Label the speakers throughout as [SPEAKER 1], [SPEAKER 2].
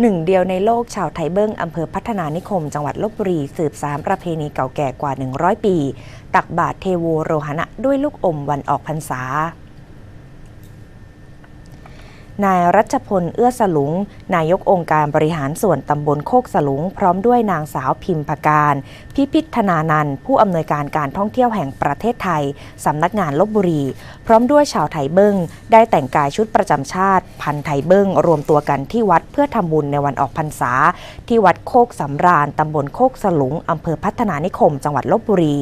[SPEAKER 1] หนึ่งเดียวในโลกชาวไทเบิ้งอำเภอพัฒนานิคม จังหวัดลบบุรีสืบสารประเพณีเก่าแก่กว่า 100 ปี ตักบาตรเทโวโรหณะด้วยลูกอมวันออกพรรษา นายรัชพลเอื้อสลุง นายกองค์การบริหารส่วนตำบลโคกสลุง พร้อมด้วยนางสาวพิมพการ พิพิธนานันท์ผู้อำนวยการการท่องเที่ยวแห่งประเทศไทยสำนักงานลบบุรี พร้อมด้วยชาวไทยเบิ้งได้แต่งกายชุดประจำชาติ พันไทยเบิ้งรวมตัวกันที่วัดเพื่อทำบุญในวันออกพรรษา ที่วัดโคกสำราญตำบลโคกสลุงอำเภอพัฒนานิคม จังหวัดลบบุรี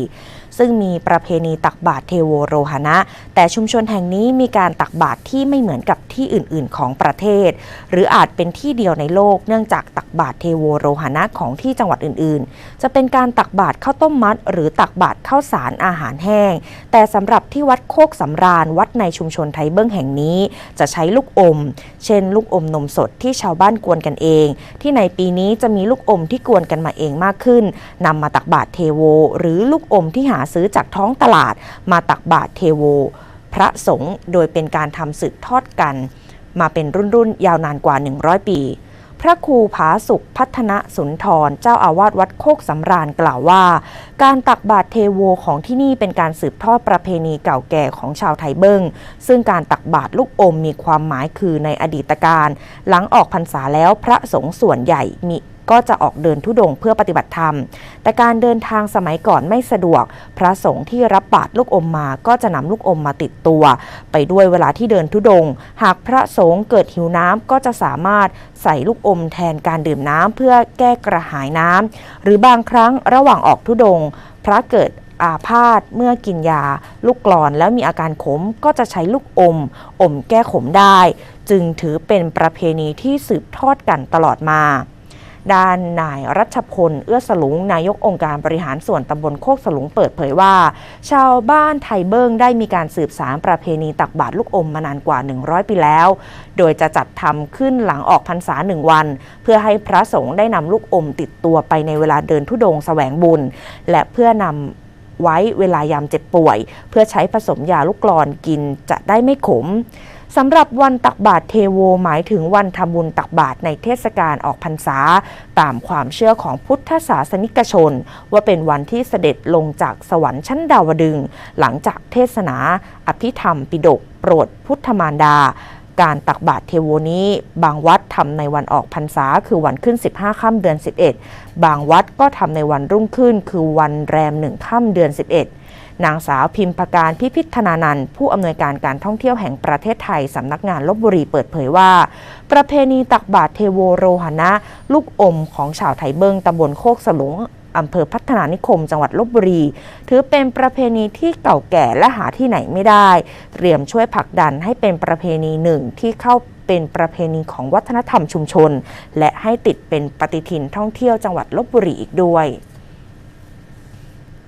[SPEAKER 1] ซึ่งมีประเพณีตักบาตรเทโวโรหณะ แต่ชุมชนแห่งนี้มีการตักบาตรที่ไม่เหมือนกับที่อื่น ๆ ของประเทศ หรืออาจเป็นที่เดียวในโลกเนื่องจากตักบาตรเทโวโรหณะของที่จังหวัดอื่น ๆ จะเป็นการตักบาตรข้าวต้มมัด หรือตักบาตรข้าวสารอาหารแห้ง แต่สำหรับที่วัดโคกสำราญวัดในชุมชนไทยเบิ้งแห่งนี้ จะใช้ลูกอม เช่น ลูกอมนมสดที่ชาวบ้านกวนกันเอง ที่ในปีนี้จะมีลูกอมที่กวนกันมาเองมากขึ้นนำมาตักบาตรเทโว หรือลูกอมที่หาซื้อจากท้องตลาดมาตักบาตรเทโว พระสงฆ์โดยเป็นการทำสืบทอดกัน มาเป็นรุ่นๆ ยาวนานกว่า 100 ปี พระครูผาสุขพัฒนสุนทร เจ้าอาวาสวัดโคกสำราญกล่าวว่า การตักบาตรเทโวของที่นี่เป็นการสืบทอดประเพณีเก่าแก่ของชาวไทยเบิงซึ่งการตักบาตรลูกอมมีความหมายคือในอดีตการ หลังออกพรรษาแล้วพระสงฆ์ส่วนใหญ่มี ก็จะออกเดินทุดงเพื่อปฏิบัติธรรม แต่การเดินทางสมัยก่อนไม่สะดวก พระสงฆ์ที่รับบาตรลูกอมมาก็จะนำลูกอมมาติดตัว ไปด้วยเวลาที่เดินทุดง หากพระสงฆ์เกิดหิวน้ำก็จะสามารถใส่ลูกอมแทนการดื่มน้ำเพื่อแก้กระหายน้ำหรือบางครั้งระหว่างออกทุดง พระเกิดอาพาธเมื่อกินยา ลูกกรอนแล้วมีอาการขมก็จะใช้ลูกอม อมแก้ขมได้ จึงถือเป็นประเพณีที่สืบทอดกันตลอดมา ด้านนายรัชพล เอื้อสลุง นายกองค์การบริหารส่วนตำบลโคกสลุงเปิดเผยว่า ชาวบ้านไทยเบิ้งได้มีการสืบสารประเพณีตักบาตรลูกอมมานานกว่า 100 ปีแล้ว โดยจะจัดทำขึ้นหลังออกพรรษาหนึ่งวัน เพื่อให้พระสงฆ์ได้นำลูกอมติดตัวไปในเวลาเดินทุดงค์แสวงบุญ และเพื่อนำไว้เวลายามเจ็บป่วย เพื่อใช้ผสมยาลูกกรอนกินจะได้ไม่ขม สำหรับวันตักบาตรเทโวหมายถึงวันทำบุญตักบาตรในเทศกาลออกพรรษา ตามความเชื่อของพุทธศาสนิกชน ว่าเป็นวันที่เสด็จลงจากสวรรค์ชั้นดาวดึง หลังจากเทศนา อภิธรรมปิฎกโปรดพุทธมารดาการตักบาตรเทโวนี้ บางวัดทำในวันออกพรรษา คือวันขึ้น 15ค่ำเดือน 11 บางวัดก็ทำในวันรุ่งขึ้นคือวันแรมหนึ่งค่ำเดือน 11 นางสาวพิมพการพิพิธนานันท์ผู้อำนวยการการท่องเที่ยวแห่งประเทศไทยสำนักงานลบบุรีเปิดเผยว่า ประเพณีตักบาตรเทโวโรหณะ ลูกอมของชาวไทยเบิงตำบลโคกสลุงอำเภอพัฒนานิคม จังหวัดลบบุรี ถือเป็นประเพณีที่เก่าแก่และหาที่ไหนไม่ได้ เตรียมช่วยผลักดันให้เป็นประเพณีหนึ่งที่เข้าเป็นประเพณีของวัฒนธรรมชุมชน และให้ติดเป็นปฏิทินท่องเที่ยวจังหวัดลบบุรีอีกด้วย